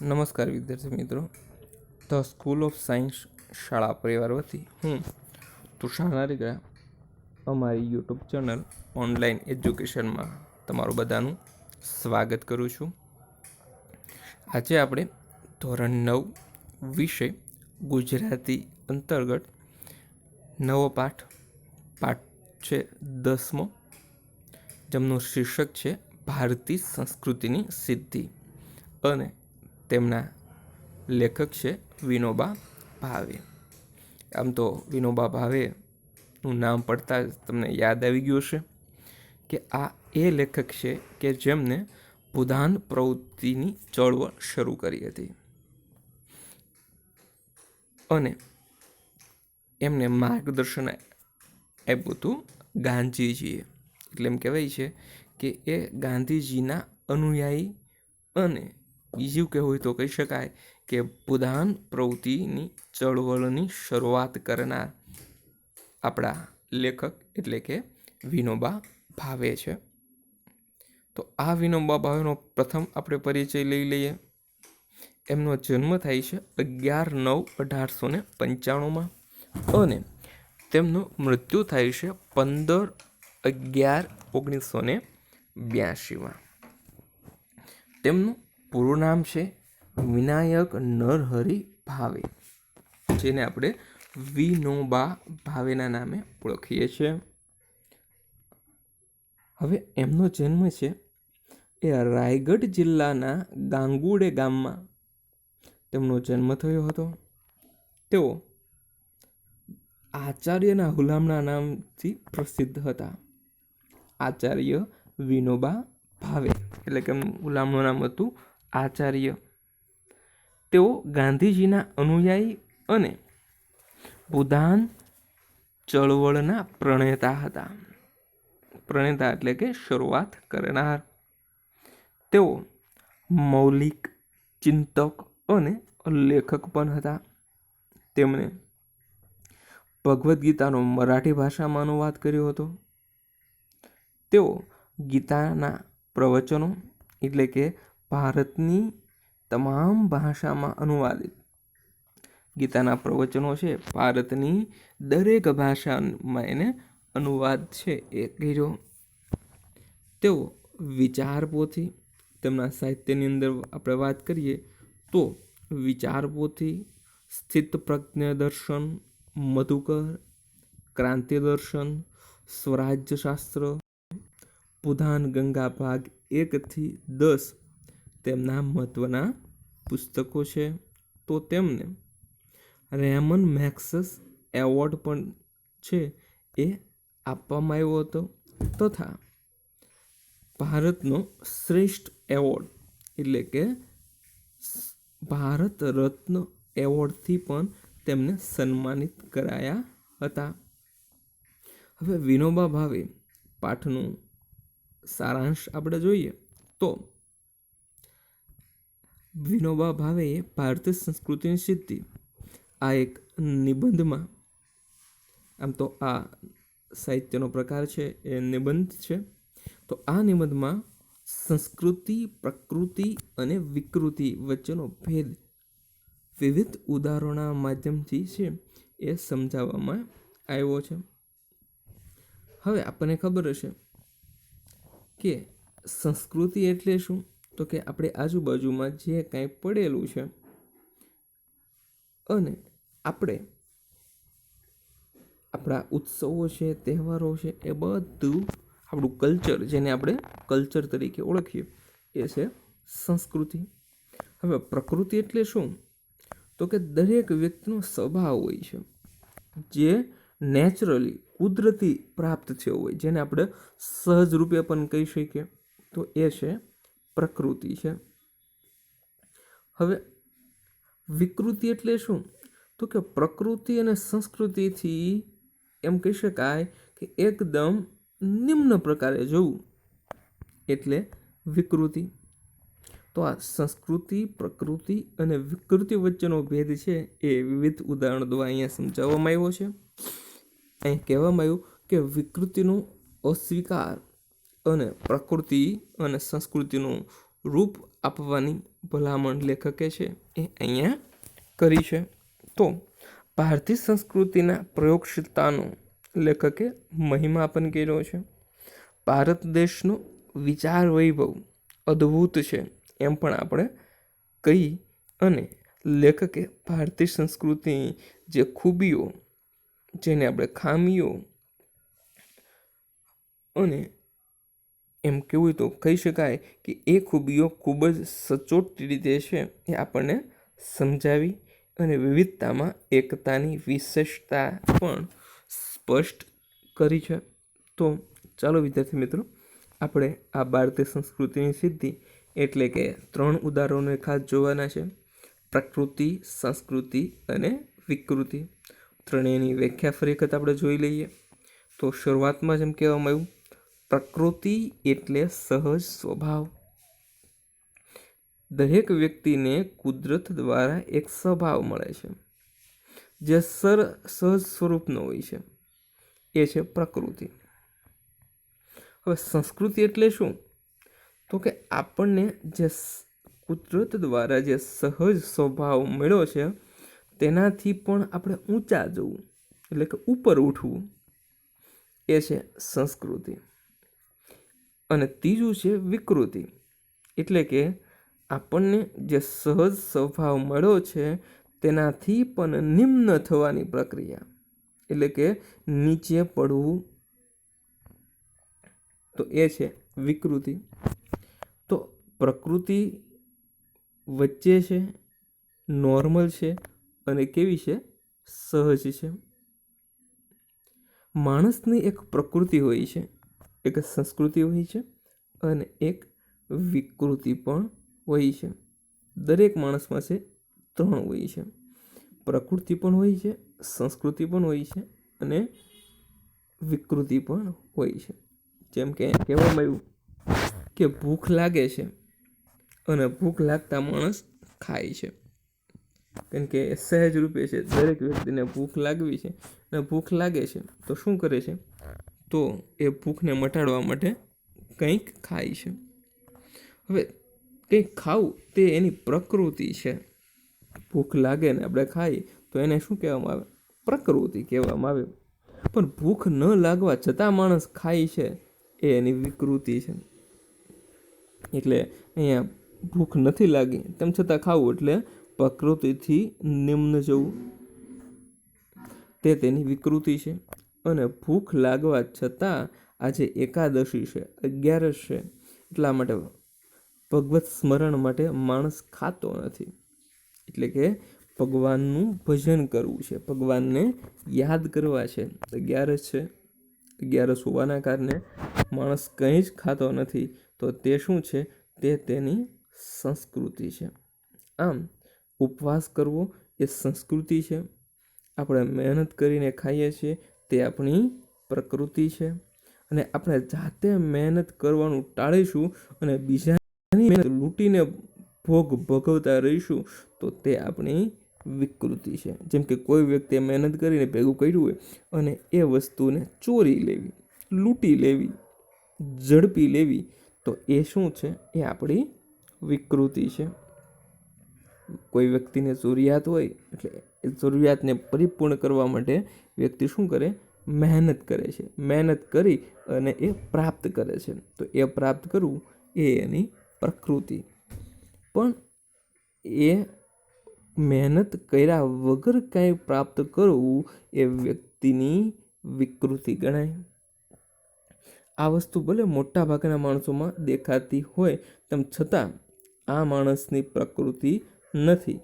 નમસ્કાર વિદ્યાર્થી મિત્રો. ધ સ્કૂલ ઓફ સાયન્સ શાળા પરિવાર વતી હું તુષાર નારીગરા અમારી યુટ્યુબ ચેનલ ઓનલાઈન એજ્યુકેશનમાં તમારું બધાનું સ્વાગત કરું છું. આજે આપણે ધોરણ નવ વિષય ગુજરાતી અંતર્ગત નવો પાઠ પાઠ છે દસમો, જેમનું શીર્ષક છે ભારતીય સંસ્કૃતિની સિદ્ધિ. અને તેમના લેખક છે વિનોબા ભાવે. આમ તો વિનોબા ભાવેનું નામ પડતા જ તમને યાદ આવી ગયું હશે કે આ એ લેખક છે કે જેમને બુધાન પ્રવૃત્તિની ચળવળ શરૂ કરી હતી. અને એમને માર્ગદર્શન આપ્યું હતું ગાંધીજીએ. એટલે એમ કહેવાય છે કે એ ગાંધીજીના અનુયાયી અને બીજું કહેવું તો કહી શકાય કે પ્રધાન પ્રવૃત્તિની ચળવળની શરૂઆત કરનાર આપણા લેખક એટલે કે વિનોબા ભાવે છે. તો આ વિનોબા ભાવેનો પ્રથમ આપણે પરિચય લઈ લઈએ. એમનો જન્મ થાય છે અગિયાર નવ અઢારસો ને પંચાણુંમાં અને તેમનું મૃત્યુ થાય છે પંદર અગિયાર ઓગણીસો ને બ્યાસીમાં તેમનું પૂરું નામ છે વિનાયક નરહરિ ભાવે, જેને આપણે વિનોબા ભાવેના નામે ઓળખીએ છીએ. હવે એમનો જન્મ છે એ રાયગઢ જિલ્લાના ગાંગુડે ગામમાં. તેમનો જન્મ થયો હતો. તેઓ આચાર્યના હુલામણા નામથી પ્રસિદ્ધ હતા. આચાર્ય વિનોબા ભાવે, એટલે કે હુલામણું નામ હતું આચાર્ય. તેઓ ગાંધીજીના અનુયાયી અને બુધાન ચળવળના પ્રણેતા હતા. પ્રણેતા એટલે કે શરૂઆત કરનાર. તેઓ મૌલિક, ચિંતક અને લેખક પણ હતા. તેમણે ભગવદ્ ગીતાનો મરાઠી ભાષામાં અનુવાદ કર્યો હતો. તેઓ ગીતાના પ્રવચનો એટલે કે ભારતની તમામ ભાષામાં અનુવાદિત. ગીતાના પ્રવચનો છે, ભારતની દરેક ભાષામાં એને અનુવાદ છે. એ કર્યો તેઓ વિચારપોથી તેમના સાહિત્યની અંદર આપણે વાત કરીએ તો વિચારપોથી સ્થિત પ્રજ્ઞ દર્શન, મધુકર, ક્રાંતિ દર્શન, સ્વરાજ્યશાસ્ત્ર, પુધાન ગંગા ભાગ એકથી દસ તેમના મહત્ત્વના પુસ્તકો છે. તો તેમને રેમન મેક્સસ એવોર્ડ પણ છે એ આપવામાં આવ્યો હતો તથા ભારતનો શ્રેષ્ઠ એવોર્ડ એટલે કે ભારત રત્ન એવોર્ડથી પણ તેમને સન્માનિત કરાયા હતા. હવે વિનોબા ભાવે પાઠનું સારાંશ આપણે જોઈએ તો વિનોબા ભાવેએ ભારતીય સંસ્કૃતિની સિદ્ધિ, આ એક નિબંધમાં, આમ તો આ સાહિત્યનો પ્રકાર છે, એ નિબંધ છે, તો આ નિબંધમાં સંસ્કૃતિ, પ્રકૃતિ અને વિકૃતિ વચ્ચેનો ભેદ વિવિધ ઉદાહરણોના માધ્યમથી છે, એ સમજાવવામાં આવ્યો છે. હવે આપણને ખબર હશે કે સંસ્કૃતિ એટલે શું? તો કે આપણે આજુબાજુમાં જે કાંઈ પડેલું છે અને આપણે આપણા ઉત્સવો છે, તહેવારો છે, એ બધું આપણું કલ્ચર જેને આપણે કલ્ચર તરીકે ઓળખીએ, એ છે સંસ્કૃતિ. હવે પ્રકૃતિ એટલે શું? તો કે દરેક વ્યક્તિનો સ્વભાવ હોય છે, જે નેચરલી કુદરતી પ્રાપ્ત થયો હોય, જેને આપણે સહજ રૂપે પણ કહી શકીએ. તો એ છે પ્રકૃતિ છે. હવે વિકૃતિ એટલે શું? તો કે પ્રકૃતિ અને સંસ્કૃતિથી એમ કહી શકાય કે એકદમ નિમ્ન પ્રકારે જોવું એટલે વિકૃતિ. તો આ સંસ્કૃતિ, પ્રકૃતિ અને વિકૃતિ વચ્ચેનો ભેદ છે એ વિવિધ ઉદાહરણ દ્વારા અહીંયા સમજાવવામાં આવ્યો છે. અહીં કહેવામાં આવ્યું કે વિકૃતિનો અસ્વીકાર અને પ્રકૃતિ અને સંસ્કૃતિનું રૂપ આપવાની ભલામણ લેખકે છે એ અહીંયા કરી છે. તો ભારતીય સંસ્કૃતિના પ્રયોગશીલતાનો લેખકે મહિમાપન કર્યો છે. ભારત દેશનો વિચાર વૈભવ અદ્ભુત છે એમ પણ આપણે કહી અને લેખકે ભારતીય સંસ્કૃતિની જે ખૂબીઓ, જેને આપણે ખામીઓ અને એમ કેવું હોય તો કહી શકાય કે એ ખૂબીઓ ખૂબ જ સચોટ રીતે છે એ આપણને સમજાવી અને વિવિધતામાં એકતાની વિશેષતા પણ સ્પષ્ટ કરી છે. તો ચાલો વિદ્યાર્થી મિત્રો, આપણે આ ભારતીય સંસ્કૃતિની સિદ્ધિ એટલે કે ત્રણ ઉદાહરણોને ખાસ જોવાના છે. પ્રકૃતિ, સંસ્કૃતિ અને વિકૃતિ. ત્રણેયની વ્યાખ્યા ફરી વખત આપણે જોઈ લઈએ. તો શરૂઆતમાં જેમ કહેવામાં આવ્યું પ્રકૃતિ એટલે સહજ સ્વભાવ. દરેક વ્યક્તિને કુદરત દ્વારા એક સ્વભાવ મળે છે, જે સર, સહજ સ્વરૂપનો હોય છે. એ છે પ્રકૃતિ. હવે સંસ્કૃતિ એટલે શું? તો કે આપણને જે કુદરત દ્વારા જે સહજ સ્વભાવ મળ્યો છે, તેનાથી પણ આપણે ઊંચા જવું, એટલે કે ઉપર ઉઠવું. એ છે સંસ્કૃતિ. અને ત્રીજું છે વિકૃતિ. એટલે કે આપણને જે સહજ સ્વભાવ મળ્યો છે, તેનાથી પણ નિમ્ન થવાની પ્રક્રિયા. એટલે કે નીચે પડવું. તો એ છે વિકૃતિ. તો પ્રકૃતિ વચ્ચે છે, નોર્મલ છે અને કેવી છે? સહજ છે. માણસની એક પ્રકૃતિ હોય છે. એક સંસ્કૃતિ હોય છે અને એક વિકૃતિ પણ હોય છે. દરેક માણસ પાસે ત્રણ હોય છે. પ્રકૃતિ પણ હોય છે, સંસ્કૃતિ પણ હોય છે અને વિકૃતિ પણ હોય છે. જેમ કે કહેવામાં આવ્યું કે ભૂખ લાગે છે અને ભૂખ લાગતા માણસ ખાય છે. કેમ કે સહેજ રૂપે છે, દરેક વ્યક્તિને ભૂખ લાગવી છે અને ભૂખ લાગે છે તો શું કરે છે? તો એ ભૂખને મટાડવા માટે કંઈક ખાય છે. હવે કંઈક ખાવું તે એની પ્રકૃતિ છે. ભૂખ લાગે ને આપણે ખાઈએ તો એને શું કહેવામાં આવે? પ્રકૃતિ કહેવામાં આવે. પણ ભૂખ ન લાગવા છતાં માણસ ખાય છે એ એની વિકૃતિ છે. એટલે અહીંયા ભૂખ નથી લાગી તેમ છતાં ખાવું એટલે પ્રકૃતિથી નિમ્ન જવું. તે તેની વિકૃતિ છે. અને ભૂખ લાગવા છતાં આજે એકાદશી છે, અગિયારસ છે. એટલા માટે ભગવત સ્મરણ માટે માણસ ખાતો નથી. એટલે કે ભગવાનનું ભજન કરવું છે. ભગવાનને યાદ કરવા છે. અગિયારસ છે. અગિયારસ હોવાના કારણે માણસ કંઈ જ ખાતો નથી. તો તે શું છે? તે તેની સંસ્કૃતિ છે. આમ, ઉપવાસ કરવો એ સંસ્કૃતિ છે. આપણે મહેનત કરીને ખાઈએ છીએ તે આપણી પ્રકૃતિ છે. અને આપણે જાતે મહેનત કરવાનું ટાળીશું અને બીજાની મહેનત લૂંટીને ભોગ ભોગવતા રહીશું, તો તે આપણી વિકૃતિ છે. જેમ કે કોઈ વ્યક્તિએ મહેનત કરીને ભેગું કર્યું હોય અને એ વસ્તુને ચોરી લેવી, લૂંટી લેવી, ઝડપી લેવી, તો એ શું છે? એ આપણી વિકૃતિ છે. કોઈ વ્યક્તિને જરૂરિયાત હોય એટલે એ જરૂરિયાતને પરિપૂર્ણ કરવા માટે વ્યક્તિ શું કરે? મહેનત કરે છે. મહેનત કરી અને એ પ્રાપ્ત કરે છે. તો એ પ્રાપ્ત કરવું એ એની પ્રકૃતિ. પણ એ મહેનત કર્યા વગર કાંઈ પ્રાપ્ત કરવું એ વ્યક્તિની વિકૃતિ ગણાય. આ વસ્તુ ભલે મોટા ભાગના માણસોમાં દેખાતી હોય, તેમ છતાં આ માણસની પ્રકૃતિ નથી.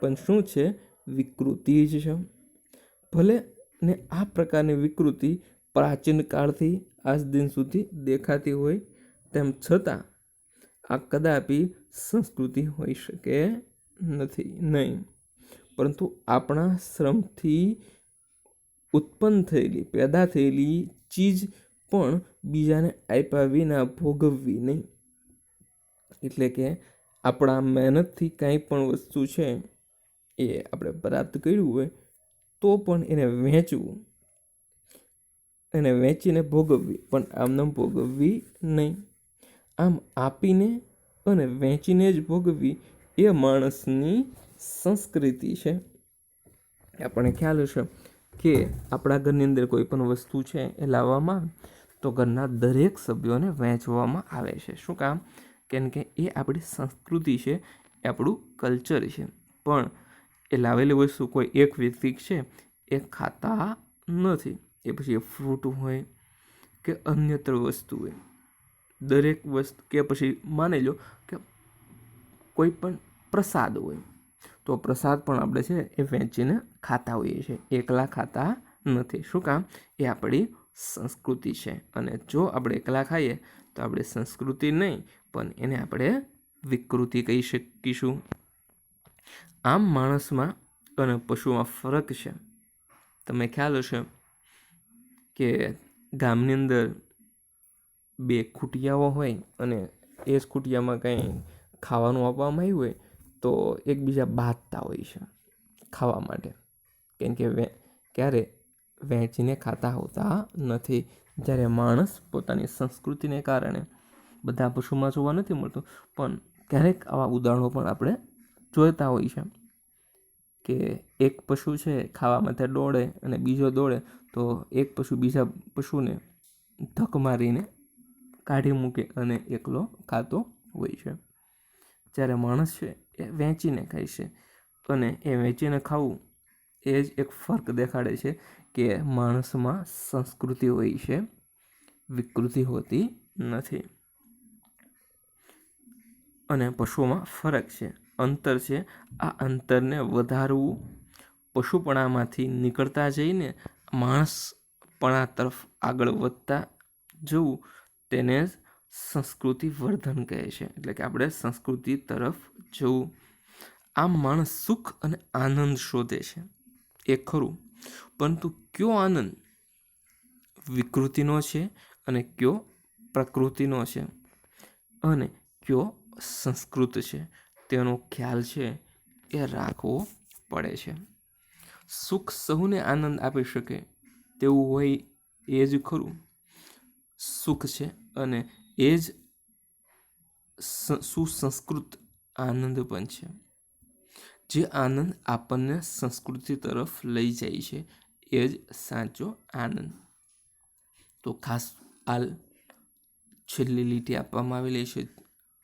પણ શું છે? વિકૃતિ જ છે. ભલે ને આ પ્રકારની વિકૃતિ પ્રાચીન કાળથી આજ દિન સુધી દેખાતી હોય, તેમ છતાં આ કદાપી સંસ્કૃતિ હોઈ શકે નથી, નહીં. પરંતુ આપણા શ્રમથી ઉત્પન્ન થયેલી, પેદા થયેલી ચીજ પણ બીજાને આપ્યા વિના ભોગવવી નહીં. એટલે કે આપણા મહેનતથી કાંઈ પણ વસ્તુ છે એ આપણે પ્રાપ્ત કર્યું હોય, તો પણ એને વહેંચવું એને વહેંચીને ભોગવવી, પણ આમને ભોગવવી નહીં. આમ આપીને અને વેચીને જ ભોગવી એ માણસની સંસ્કૃતિ છે. આપણને ખ્યાલ હશે કે આપણા ઘરની અંદર કોઈ પણ વસ્તુ છે એ લાવવામાં આવે તો ઘરના દરેક સભ્યોને વહેંચવામાં આવે છે. શું કામ? કેમ કે એ આપણી સંસ્કૃતિ છે, એ આપણું કલ્ચર છે. પણ એ લાવેલી વસ્તુ કોઈ એક વ્યક્તિ છે, એ ખાતા નથી. એ પછી એ ફ્રૂટ હોય કે અન્યત્ર વસ્તુ હોય. દરેક વસ્તુ કે પછી માની લો કે કોઈ પણ પ્રસાદ હોય, તો પ્રસાદ પણ આપણે છે, એ વેચીને ખાતા હોઈએ છીએ. એકલા ખાતા નથી. શું કામ? એ આપણી સંસ્કૃતિ છે. અને જો આપણે એકલા ખાઈએ, તો આપણી સંસ્કૃતિ નહીં પણ એને આપણે વિકૃતિ કહી શકીશું. આમ માણસમાં અને પશુમાં ફરક છે. તમે ખ્યાલ હશે કે ગામની અંદર બે ખૂટિયાઓ હોય અને એ જ ખૂટિયામાં કંઈ ખાવાનું આપવામાં આવ્યું હોય તો એકબીજા બાંધતા હોય છે ખાવા માટે. કેમ કે વે, ક્યારે વહેંચીને ખાતા હોતા નથી. જ્યારે માણસ પોતાની સંસ્કૃતિને કારણે બધા પશુમાં જોવા નથી મળતું. પણ ક્યારેક આવા ઉદાહરણો પણ આપણે જોતા હોય છે. કે એક પશુ છે, ખાવા માટે દોડે અને બીજો દોડે, તો એક પશુ બીજા પશુને ધક મારીને કાઢી મૂકે અને એકલો ખાતો હોય છે. જ્યારે માણસ છે, એ વેચીને ખાય છે અને એ વેચીને ખાવું, એ જ એક ફર્ક દેખાડે છે કે માણસમાં સંસ્કૃતિ હોય છે, વિકૃતિ હોતી નથી. અને પશુઓમાં ફરક છે. અંતર છે. આ અંતરને વધારવું પશુપણામાંથી નીકળતા જઈને માણસપણા તરફ આગળ વધતા જવું તેને સંસ્કૃતિ વર્ધન કહે છે. એટલે કે આપણે સંસ્કૃતિ તરફ જવું. આમ માણસ સુખ અને આનંદ શોધે છે. એ ખરું. પરંતુ કયો આનંદ વિકૃતિનો છે અને કયો પ્રકૃતિનો છે? અને કયો સંસ્કૃત છે, તેનો ખ્યાલ છે એ રાખવો પડે છે. સુખ સહુને આનંદ આપી શકે તેવું હોય એ જ ખરું. સુખ છે અને એ જ સુસંસ્કૃત આનંદ પણ છે. જે આનંદ આપણને સંસ્કૃતિ તરફ લઈ જાય છે, એ જ સાચો આનંદ. તો ખાસ હાલ છેલ્લી લીટી આપવામાં આવેલી છે.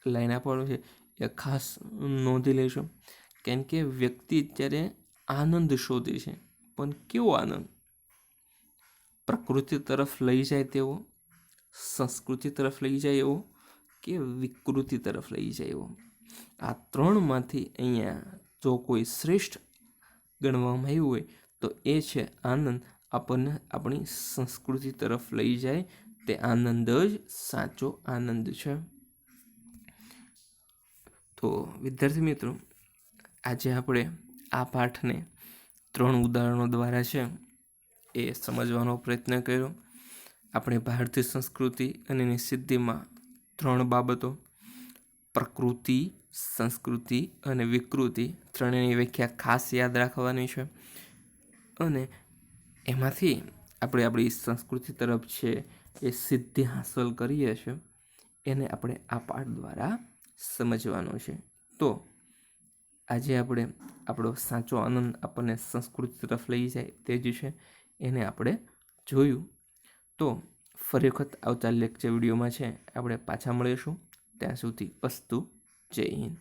લાઈન આપવાનું છે. એ ખાસ નોંધી લેશો કેમ કે વ્યક્તિ અત્યારે આનંદ શોધે છે, પણ કેવો આનંદ? પ્રકૃતિ તરફ લઈ જાય તેવો, સંસ્કૃતિ તરફ લઈ જાય એવો કે વિકૃતિ તરફ લઈ જાય એવો? આ ત્રણમાંથી અહીંયા જો કોઈ શ્રેષ્ઠ ગણવામાં આવ્યું હોય, તો એ છે આનંદ. આપણને આપણી સંસ્કૃતિ તરફ લઈ જાય, તે આનંદ જ સાચો આનંદ છે. તો વિદ્યાર્થી મિત્રો, આજે આપણે આ પાઠને ત્રણ ઉદાહરણો દ્વારા છે એ સમજવાનો પ્રયત્ન કર્યો. આપણે ભારતીય સંસ્કૃતિ અને એની સિદ્ધિમાં ત્રણ બાબતો, પ્રકૃતિ, સંસ્કૃતિ અને વિકૃતિ ત્રણેયની વ્યાખ્યા ખાસ યાદ રાખવાની છે. અને એમાંથી આપણે આપણી સંસ્કૃતિ તરફ છે એ સિદ્ધિ હાંસલ કરીએ છીએ. એને આપણે આ પાઠ દ્વારા સમજવાનો છે. તો આજે આપણે આપણો સાચો આનંદ આપણને સંસ્કૃતિ તરફ લઈ જાય તે જ છે એને આપણે જોયું. તો ફરી વખત આવતા લેક્ચર વિડીયોમાં છે. આપણે પાછા મળીશું. ત્યાં સુધી અસ્તુ જય હિન્દ.